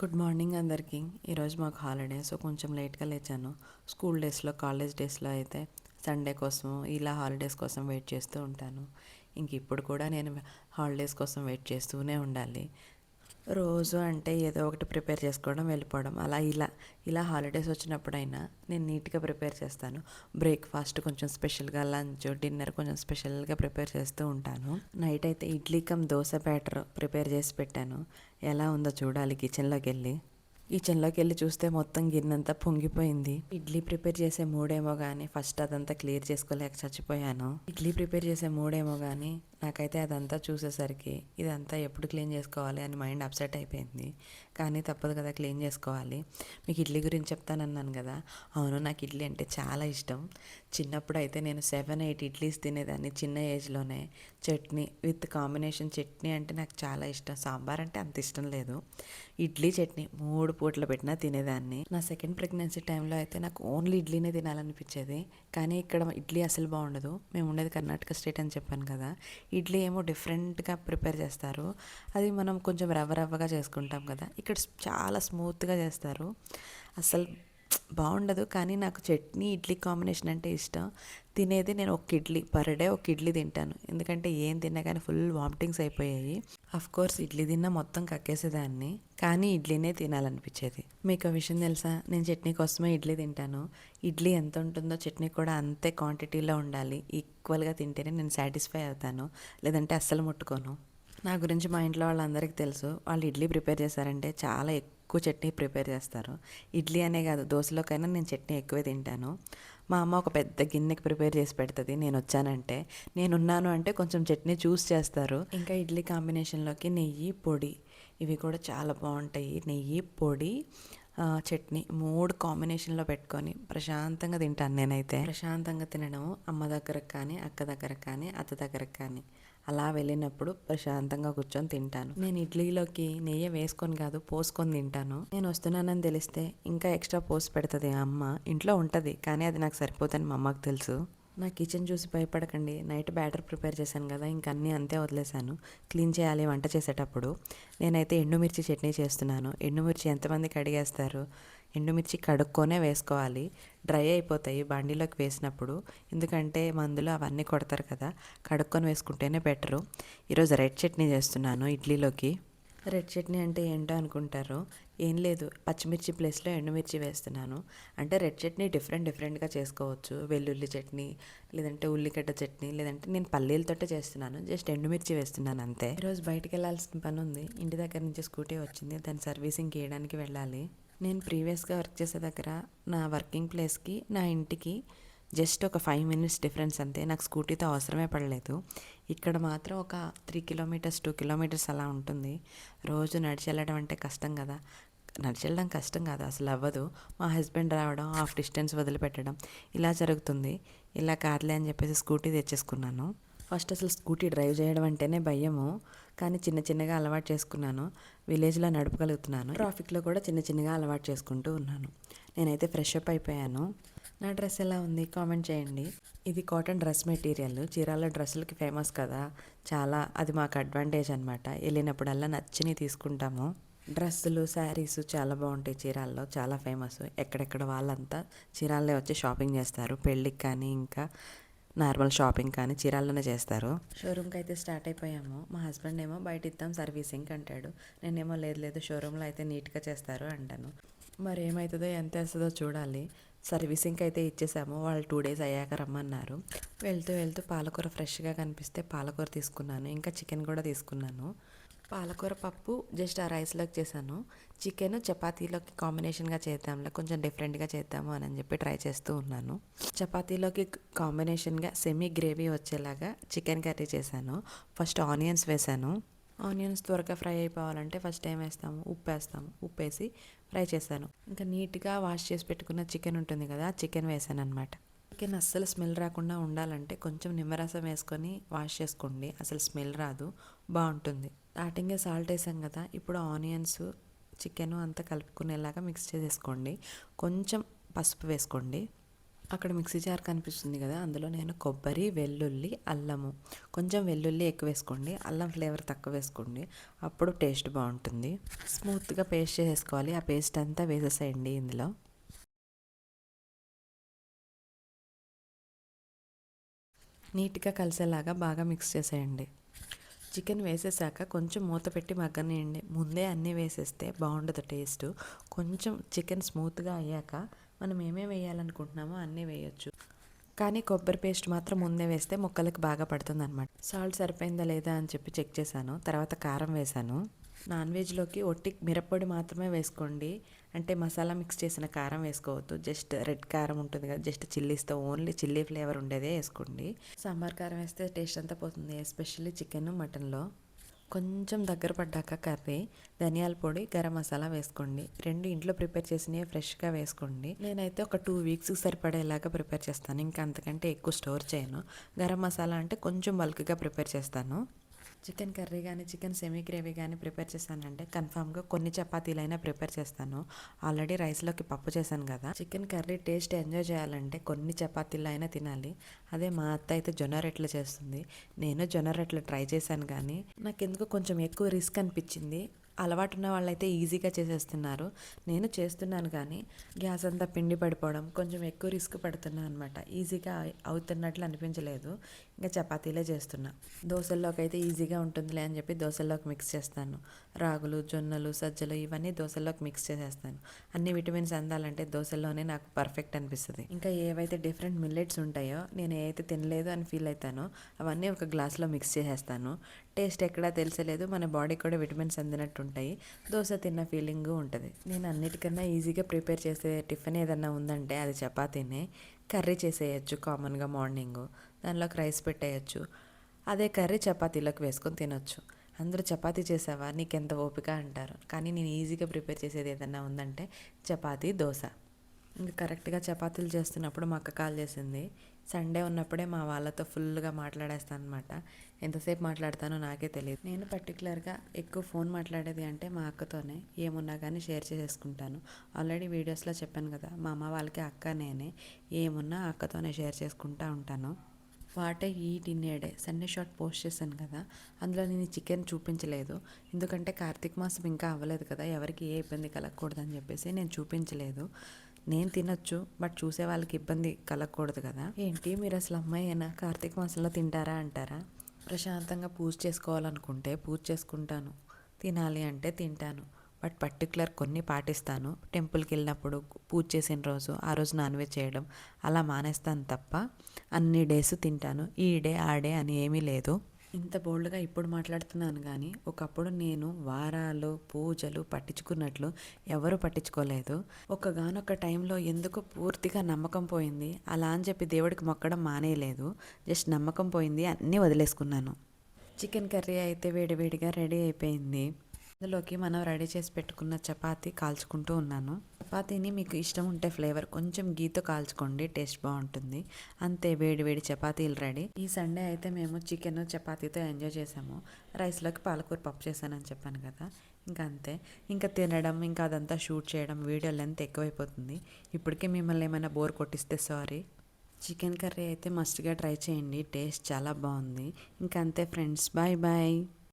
Good morning అందరికీ. ఈరోజు మాకు హాలిడే సో కొంచెం లేట్గా లేచాను. స్కూల్ డేస్లో కాలేజ్ డేస్లో అయితే సండే కోసం ఇలా హాలిడేస్ కోసం వెయిట్ చేస్తూ ఉంటాను. ఇంక ఇప్పుడు కూడా నేను హాలిడేస్ కోసం వెయిట్ చేస్తూనే ఉండాలి. రోజు అంటే ఏదో ఒకటి ప్రిపేర్ చేసుకోవడం వెళ్ళిపోవడం. అలా ఇలా ఇలా హాలిడేస్ వచ్చినప్పుడైనా నేను నీట్గా ప్రిపేర్ చేస్తాను. బ్రేక్ఫాస్ట్ కొంచెం స్పెషల్గా లంచ్ డిన్నర్ కొంచెం స్పెషల్గా ప్రిపేర్ చేస్తూ ఉంటాను. నైట్ అయితే idli cum dosa batter prepare చేసి పెట్టాను. ఎలా ఉందో చూడాలి కిచెన్లోకి వెళ్ళి. కిచెన్లోకి వెళ్ళి చూస్తే మొత్తం గిన్నెంతా పొంగిపోయింది. ఇడ్లీ ప్రిపేర్ చేసే మూడేమో కానీ ఫస్ట్ అదంతా క్లియర్ చేసుకోలేక చచ్చిపోయాను. ఇడ్లీ ప్రిపేర్ చేసే మూడేమో కానీ నాకైతే అదంతా చూసేసరికి ఇదంతా ఎప్పుడు క్లీన్ చేసుకోవాలి అని మైండ్ అప్సెట్ అయిపోయింది. కానీ తప్పదు కదా క్లీన్ చేసుకోవాలి. మీకు ఇడ్లీ గురించి చెప్తానన్నాను కదా. అవును నాకు ఇడ్లీ అంటే చాలా ఇష్టం. చిన్నప్పుడు అయితే నేను సెవెన్ ఎయిట్ ఇడ్లీస్ తినేదాన్ని చిన్న ఏజ్లోనే. చట్నీ విత్ కాంబినేషన్ చట్నీ అంటే నాకు చాలా ఇష్టం. సాంబార్ అంటే అంత ఇష్టం లేదు. ఇడ్లీ చట్నీ మూడు పూటలు పెట్టినా తినేదాన్ని. నా సెకండ్ ప్రెగ్నెన్సీ టైంలో అయితే నాకు ఓన్లీ ఇడ్లీనే తినాలనిపించేది. కానీ ఇక్కడ ఇడ్లీ అసలు బాగుండదు. మేము ఉండేది కర్ణాటక స్టేట్ అని చెప్పాను కదా. ఇడ్లీ ఏమో డిఫరెంట్గా ప్రిపేర్ చేస్తారు. అది మనం కొంచెం రవ్వ రవ్వగా చేసుకుంటాం కదా. ఇక్కడ చాలా స్మూత్గా చేస్తారు. అసలు బాగుండదు కానీ నాకు చట్నీ ఇడ్లీ కాంబినేషన్ అంటే ఇష్టం. తినేది నేను ఒక ఇడ్లీ పర్ డే ఒక ఇడ్లీ తింటాను. ఎందుకంటే ఏం తిన్నా కానీ ఫుల్ వామిటింగ్స్ అయిపోయాయి. అఫ్ కోర్స్ ఇడ్లీ తిన్నా మొత్తం కక్కేసేదాన్ని కానీ ఇడ్లీనే తినాలనిపించేది. మీకు ఆ విషయం తెలుసా? నేను చట్నీ కోసమే ఇడ్లీ తింటాను. ఇడ్లీ ఎంత ఉంటుందో చట్నీ కూడా అంతే క్వాంటిటీలో ఉండాలి. ఈక్వల్గా తింటేనే నేను సాటిస్ఫై అవుతాను. లేదంటే అస్సలు ముట్టుకోను. నా గురించి మా ఇంట్లో వాళ్ళందరికీ తెలుసు. వాళ్ళు ఇడ్లీ ప్రిపేర్ చేశారంటే చాలా ఎక్కువ చట్నీ ప్రిపేర్ చేస్తారు. ఇడ్లీ అనే కాదు దోశలోకైనా నేను చట్నీ ఎక్కువే తింటాను. మా అమ్మ ఒక పెద్ద గిన్నెకి ప్రిపేర్ చేసి పెడుతుంది. నేను వచ్చానంటే నేనున్నాను అంటే కొంచెం చట్నీ చూస్ చేస్తారు. ఇంకా ఇడ్లీ కాంబినేషన్లోకి నెయ్యి పొడి ఇవి కూడా చాలా బాగుంటాయి. నెయ్యి పొడి చట్నీ మూడు కాంబినేషన్లో పెట్టుకొని ప్రశాంతంగా తింటాను నేనైతే. ప్రశాంతంగా తినడం అమ్మ దగ్గరకు కానీ అక్క దగ్గరకు కానీ అత్త దగ్గరకు కానీ. అలా వెళ్ళినప్పుడు ప్రశాంతంగా కూర్చొని తింటాను. నేను ఇడ్లీలోకి నెయ్యి వేసుకొని కాదు పోసుకొని తింటాను. నేను వస్తున్నానని తెలిస్తే ఇంకా ఎక్స్ట్రా పోసి పెడుతుంది అమ్మ. ఇంట్లో ఉంటుంది కానీ అది నాకు సరిపోతుంది మా అమ్మకు తెలుసు. నా కిచెన్ చూసి భయపడకండి. నైట్ బ్యాటర్ ప్రిపేర్ చేశాను కదా ఇంక అన్నీ అంతే వదిలేశాను. క్లీన్ చేయాలి వంట చేసేటప్పుడు. నేనైతే ఎండుమిర్చి చట్నీ చేస్తున్నాను. ఎండుమిర్చి ఎంతమందికి అడిగేస్తారు? ఎండుమిర్చి కడుక్కొనే వేసుకోవాలి. డ్రై అయిపోతాయి బండిలోకి వేసినప్పుడు. ఎందుకంటే మందులు అవన్నీ కొడతారు కదా కడుక్కొని వేసుకుంటేనే బెటరు. ఈరోజు రెడ్ చట్నీ చేస్తున్నాను ఇడ్లీలోకి. రెడ్ చట్నీ అంటే ఏంటో అనుకుంటారు. ఏం లేదు పచ్చిమిర్చి ప్లేస్లో ఎండుమిర్చి వేస్తున్నాను. అంటే రెడ్ చట్నీ డిఫరెంట్ డిఫరెంట్గా చేసుకోవచ్చు. వెల్లుల్లి చట్నీ లేదంటే ఉల్లిగడ్డ చట్నీ లేదంటే నేను పల్లీలతోటే చేస్తున్నాను. జస్ట్ ఎండుమిర్చి వేస్తున్నాను అంతే. ఈరోజు బయటికి వెళ్ళాల్సిన పని ఉంది. ఇంటి దగ్గర నుంచి స్కూటీ వచ్చింది. దాని సర్వీసింగ్ చేయడానికి వెళ్ళాలి. నేను ప్రీవియస్గా వర్క్ చేసే దగ్గర నా వర్కింగ్ ప్లేస్కి నా ఇంటికి జస్ట్ ఒక ఫైవ్ మినిట్స్ డిఫరెన్స్ అంతే. నాకు స్కూటీతో అవసరమే పడలేదు. ఇక్కడ మాత్రం ఒక త్రీ కిలోమీటర్స్ టూ కిలోమీటర్స్ అలా ఉంటుంది. రోజు నడిచి వెళ్ళడం అంటే కష్టం కదా. నడిచి వెళ్ళడం కష్టం కాదు అసలు అవ్వదు. మా హస్బెండ్ రావడం హాఫ్ డిస్టెన్స్ వదిలిపెట్టడం ఇలా జరుగుతుంది. ఇలా కాదులే అని చెప్పేసి స్కూటీ తెచ్చేసుకున్నాను. ఫస్ట్ అసలు స్కూటీ డ్రైవ్ చేయడం అంటేనే భయము. కానీ చిన్న చిన్నగా అలవాటు చేసుకున్నాను. విలేజ్లో నడపగలుగుతున్నాను. ట్రాఫిక్లో కూడా చిన్న చిన్నగా అలవాటు చేసుకుంటూ ఉన్నాను. నేనైతే ఫ్రెష్ అప్ అయిపోయాను. నా డ్రెస్ ఎలా ఉంది? కామెంట్ చేయండి. ఇది కాటన్ డ్రెస్ మెటీరియల్. చీరాల డ్రెస్సులకి ఫేమస్ కదా. చాలా అది మాకు అడ్వాంటేజ్ అనమాట వెళ్ళినప్పుడల్లా నచ్చినవి తీసుకుంటాము. డ్రెస్సులు శారీస్ చాలా బాగుంటాయి చీరాల్లో. చాలా ఫేమస్. ఎక్కడెక్కడ వాళ్ళంతా చీరాల్లో వచ్చి షాపింగ్ చేస్తారు. పెళ్ళికి కానీ ఇంకా నార్మల్ షాపింగ్ కానీ చీరాల్లోనే చేస్తారు. షోరూమ్కి అయితే స్టార్ట్ అయిపోయాము. మా హస్బెండ్ ఏమో బయట ఇద్దాం సర్వీసింగ్ అంటాడు. నేనేమో లేదు లేదు షోరూంలో అయితే నీట్గా చేస్తారు అంటాను. మరి ఏమవుతుందో ఎంత వేస్తుందో చూడాలి. సర్వీసింగ్కి అయితే ఇచ్చేసాము. వాళ్ళు టూ డేస్ అయ్యాక రమ్మన్నారు. వెళ్తూ వెళ్తూ పాలకూర ఫ్రెష్గా కనిపిస్తే పాలకూర తీసుకున్నాను. ఇంకా చికెన్ కూడా తీసుకున్నాను. పాలకూర పప్పు జస్ట్ ఆ రైస్లోకి చేశాను. చికెన్ చపాతీలోకి కాంబినేషన్గా చేద్దాంలే కొంచెం డిఫరెంట్గా చేద్దాము అని చెప్పి ట్రై చేస్తూ ఉన్నాను. చపాతీలోకి కాంబినేషన్గా సెమీ గ్రేవీ వచ్చేలాగా చికెన్ కర్రీ చేశాను. ఫస్ట్ ఆనియన్స్ వేశాను. ఆనియన్స్ త్వరగా ఫ్రై అయిపోవాలంటే ఫస్ట్ ఏం వేస్తాము? ఉప్పు వేస్తాము ఉప్పు వేసి ఫ్రై చేశాను. ఇంకా నీట్గా వాష్ చేసి పెట్టుకున్న చికెన్ ఉంటుంది కదా చికెన్ వేసాను అనమాట చికెన్ అస్సలు స్మెల్ రాకుండా ఉండాలంటే కొంచెం నిమ్మరసం వేసుకొని వాష్ చేసుకోండి. అసలు స్మెల్ రాదు బాగుంటుంది. స్టార్టింగే సాల్ట్ వేసాం కదా ఇప్పుడు ఆనియన్స్ చికెన్ అంతా కలుపుకునేలాగా మిక్స్ చేసేసుకోండి. కొంచెం పసుపు వేసుకోండి. అక్కడ మిక్సీ జార్ కనిపిస్తుంది కదా అందులో నేను కొబ్బరి వెల్లుల్లి అల్లము. కొంచెం వెల్లుల్లి ఎక్కువ వేసుకోండి అల్లం ఫ్లేవర్ తక్కువ వేసుకోండి అప్పుడు టేస్ట్ బాగుంటుంది. స్మూత్గా పేస్ట్ చేసేసుకోవాలి ఆ పేస్ట్ అంతా వేసేసేయండి ఇందులో. నీట్గా కలిసేలాగా బాగా మిక్స్ చేసేయండి. చికెన్ వేసేసాక కొంచెం మూత పెట్టి మగ్గనియండి. ముందే అన్నీ వేసేస్తే బాగుండదు టేస్ట్. కొంచెం చికెన్ స్మూత్గా అయ్యాక మనం ఏమేమి వేయాలనుకుంటున్నామో అన్నీ వేయొచ్చు. కానీ కొబ్బరి పేస్ట్ మాత్రం ముందే వేస్తే ముక్కలకు బాగా పడుతుంది అనమాట సాల్ట్ సరిపోయిందా లేదా అని చెప్పి చెక్ చేశాను. తర్వాత కారం వేశాను. నాన్ వెజ్లోకి ఒట్టి మిరప్పొడి మాత్రమే వేసుకోండి. అంటే మసాలా మిక్స్ చేసిన కారం వేసుకోవద్దు. జస్ట్ రెడ్ కారం ఉంటుంది కదా జస్ట్ చిల్లీస్తో ఓన్లీ చిల్లీ ఫ్లేవర్ ఉండేదే వేసుకోండి. సాంబార్ కారం వేస్తే టేస్ట్ అంతా పోతుంది ఎస్పెషల్లీ చికెన్ మటన్లో. కొంచెం దగ్గర పడ్డాక కర్రీ ధనియాల పొడి గరం మసాలా వేసుకోండి. రెండు ఇంట్లో ప్రిపేర్ చేసినవి ఫ్రెష్గా వేసుకోండి. నేనైతే ఒక టూ వీక్స్కి సరిపడేలాగా ప్రిపేర్ చేస్తాను. ఇంకా అంతకంటే ఎక్కువ స్టోర్ చేయను. గరం మసాలా అంటే కొంచెం బల్క్గా ప్రిపేర్ చేస్తాను. చికెన్ కర్రీ కానీ చికెన్ సెమీ గ్రేవీ కానీ ప్రిపేర్ చేశానంటే కన్ఫామ్గా కొన్ని చపాతీలైనా ప్రిపేర్ చేస్తాను. ఆల్రెడీ రైస్లోకి పప్పు చేశాను కదా. చికెన్ కర్రీ టేస్ట్ ఎంజాయ్ చేయాలంటే కొన్ని చపాతీలు అయినా తినాలి. అదే మా అత్త అయితే జొన్న రొట్టెలు చేస్తుంది. నేను జొన్న రొట్టెలు ట్రై చేశాను కానీ నాకు ఎందుకు కొంచెం ఎక్కువ రిస్క్ అనిపించింది. అలవాటు ఉన్న వాళ్ళైతే ఈజీగా చేసేస్తున్నారు. నేను చేస్తున్నాను కానీ గ్యాస్ అంతా పిండి పడిపోవడం కొంచెం ఎక్కువ రిస్క్ పడుతున్నాను అనమాట ఈజీగా అవుతున్నట్లు అనిపించలేదు. ఇంకా చపాతీలే చేస్తున్నా. దోశల్లోకి అయితే ఈజీగా ఉంటుందిలే అని చెప్పి దోశల్లోకి మిక్స్ చేస్తాను. రాగులు జొన్నలు సజ్జలు ఇవన్నీ దోశల్లోకి మిక్స్ చేసేస్తాను. అన్ని విటమిన్స్ అందాలంటే దోశల్లోనే నాకు పర్ఫెక్ట్ అనిపిస్తుంది. ఇంకా ఏవైతే డిఫరెంట్ మిల్లెట్స్ ఉంటాయో నేను ఏవైతే తినలేదు అని ఫీల్ అవుతానో అవన్నీ ఒక గ్లాస్లో మిక్స్ చేసేస్తాను. టేస్ట్ ఎక్కడా తెలిసలేదు మన బాడీకి కూడా విటమిన్స్ అందినట్టు ఉంటాయి దోశ తిన్న ఫీలింగ్ ఉంటుంది. నేను అన్నిటికన్నా ఈజీగా ప్రిపేర్ చేసే టిఫిన్ ఏదన్నా ఉందంటే అది చపాతీనే. కర్రీ చేసేయచ్చు కామన్గా మార్నింగ్ దానిలోకి రైస్ పెట్టేయచ్చు. అదే కర్రీ చపాతీలోకి వేసుకొని తినొచ్చు. అందరూ చపాతీ చేసావా? నీకెంత ఓపిక అంటారు. కానీ నేను ఈజీగా ప్రిపేర్ చేసేది ఏదన్నా ఉందంటే చపాతీ దోశ. ఇంకా కరెక్ట్గా చపాతీలు చేస్తున్నప్పుడు మా అక్క కాల్ చేసింది. సండే ఉన్నప్పుడే మా వాళ్ళతో ఫుల్గా మాట్లాడేస్తాను అనమాట ఎంతసేపు మాట్లాడతానో నాకే తెలియదు నేను పర్టికులర్గా ఎక్కువ ఫోన్ మాట్లాడేది అంటే మా అక్కతోనే. ఏమున్నా కానీ షేర్ చేసేసుకుంటాను. ఆల్రెడీ వీడియోస్లో చెప్పాను కదా మా అమ్మ వాళ్ళకి అక్క నేనే. ఏమున్నా అక్కతోనే షేర్ చేసుకుంటా ఉంటాను. వాటే ఈ డిన్నేడే సండే షాట్ పోస్ట్ చేశాను కదా. అందులో నేను చికెన్ చూపించలేదు. ఎందుకంటే కార్తీక మాసం ఇంకా అవ్వలేదు కదా. ఎవరికి ఏ ఇబ్బంది కలగకూడదని చెప్పేసి నేను చూపించలేదు. నేను తినొచ్చు బట్ చూసే వాళ్ళకి ఇబ్బంది కలగకూడదు కదా. ఏంటి? మీరు అసలు అమ్మాయి అయినా కార్తీక మాసంలో తింటారా అంటారా? ప్రశాంతంగా పూజ చేసుకోవాలనుకుంటే పూజ చేసుకుంటాను. తినాలి అంటే తింటాను. బట్ పర్టికులర్ కొన్ని పాటిస్తాను. టెంపుల్కి వెళ్ళినప్పుడు పూజ చేసిన రోజు ఆ రోజు నాన్ వెజ్ చేయడం అలా మానేస్తాను తప్ప అన్ని డేస్ తింటాను. ఈ డే ఆ డే అని ఏమీ లేదు. ఇంత బోల్డ్గా ఇప్పుడు మాట్లాడుతున్నాను కానీ ఒకప్పుడు నేను వారాలు పూజలు పట్టించుకున్నట్లు ఎవరు పట్టించుకోలేదు. ఒకగానొక టైంలో ఎందుకు పూర్తిగా నమ్మకం పోయింది? అలా అని చెప్పి దేవుడికి మొక్కడం మానేయలేదు. జస్ట్ నమ్మకం పోయింది అన్నీ వదిలేసుకున్నాను. చికెన్ కర్రీ అయితే వేడివేడిగా రెడీ అయిపోయింది. అందులోకి మనం రెడీ చేసి పెట్టుకున్న చపాతీ కాల్చుకుంటూ ఉన్నాను. చపాతీని మీకు ఇష్టం ఉంటే ఫ్లేవర్ కొంచెం గీతో కాల్చుకోండి టేస్ట్ బాగుంటుంది. అంతే వేడి వేడి చపాతీలు రెడీ. ఈ సండే అయితే మేము చికెన్ చపాతీతో ఎంజాయ్ చేసాము. రైస్లోకి పాలకూర పప్పు చేశానని చెప్పాను కదా. ఇంకా అంతే. ఇంకా తినడం ఇంకా అదంతా షూట్ చేయడం వీడియో లెంత్ ఎక్కువైపోతుంది. ఇప్పటికే మిమ్మల్ని ఏమైనా బోర్ కొట్టిస్తే సారీ. చికెన్ కర్రీ అయితే మస్ట్గా ట్రై చేయండి టేస్ట్ చాలా బాగుంది. ఇంకా అంతే ఫ్రెండ్స్ బాయ్ బాయ్.